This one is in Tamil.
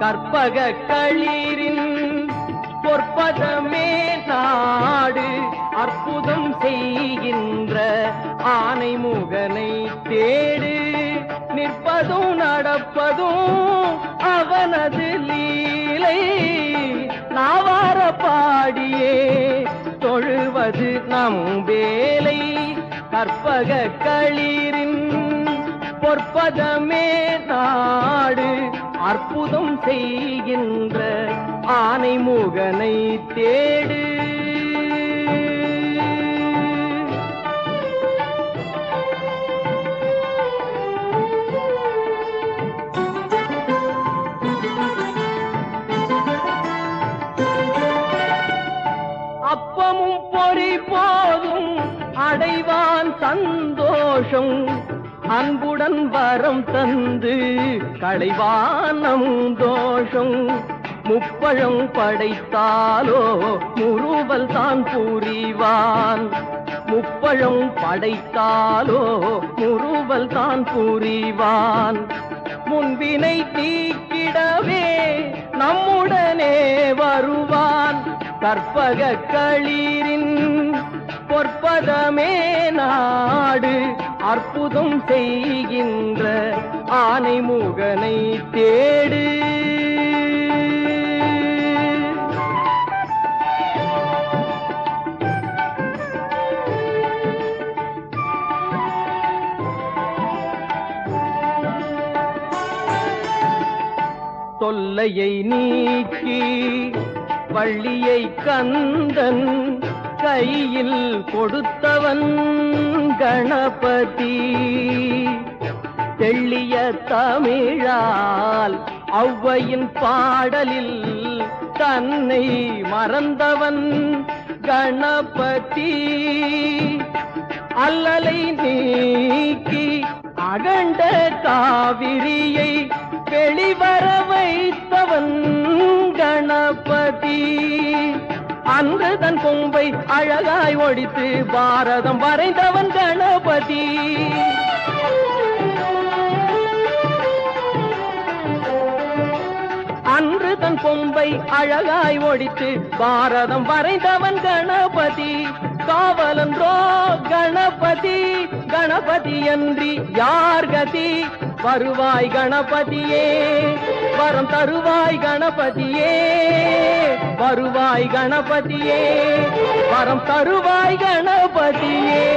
கற்பக களிரின் பொற்பதமே நாடு அற்புதம் செய்கின்ற ஆனை முகனை தேடு. நிற்பதும் நடப்பதும் அவனது லீலை. நாவார பாடியே தொழுவது நம் வேலை. கற்பக களிரின் பொற்பதமே நாடு அற்புதம் செய்கின்ற ஆனை முகனை தேடு. அப்பமும் பொறி போதும் அடைவான் சந்தோஷம். அன்புடன் வரம் தந்து களைவானம் தோஷம் முப்பழம் படைத்தாலோ முருவல் தான் புரிவான். முப்பழம் படைத்தாலோ முருவல் தான் புரிவான். முன்பினை தீக்கிடவே நம்முடனே வருவான். கற்பக களீரின் பொற்பதமே நாடு. அற்புதம் செய்கின்ற ஆனை முகனை தேடு. தொல்லையை நீக்கி வள்ளியை கந்தன் கையில் கொடுத்தவன். கணபதி. தெள்ளிய தமிழால் ஔவையின் பாடலில் தன்னை மறந்தவன் கணபதி. அல்லலை நீக்கி அகண்ட காவிரியை வெளிவர வைத்தவன் கணபதி. அன்று தன் கொம்பை அழகாய் ஒடித்து பாரதம் வரைந்தவன் கணபதி. அன்று தன் கொம்பை அழகாய் ஒடித்து பாரதம் வரைந்தவன் கணபதி. காவலன்றோ கணபதி கணபதி அன்றி யார் கதி? வருவாய் கணபதியே. வரம் தருவாய் கணபதியே. வருவாய் கணபதியே. வரம் தருவாய் கணபதியே.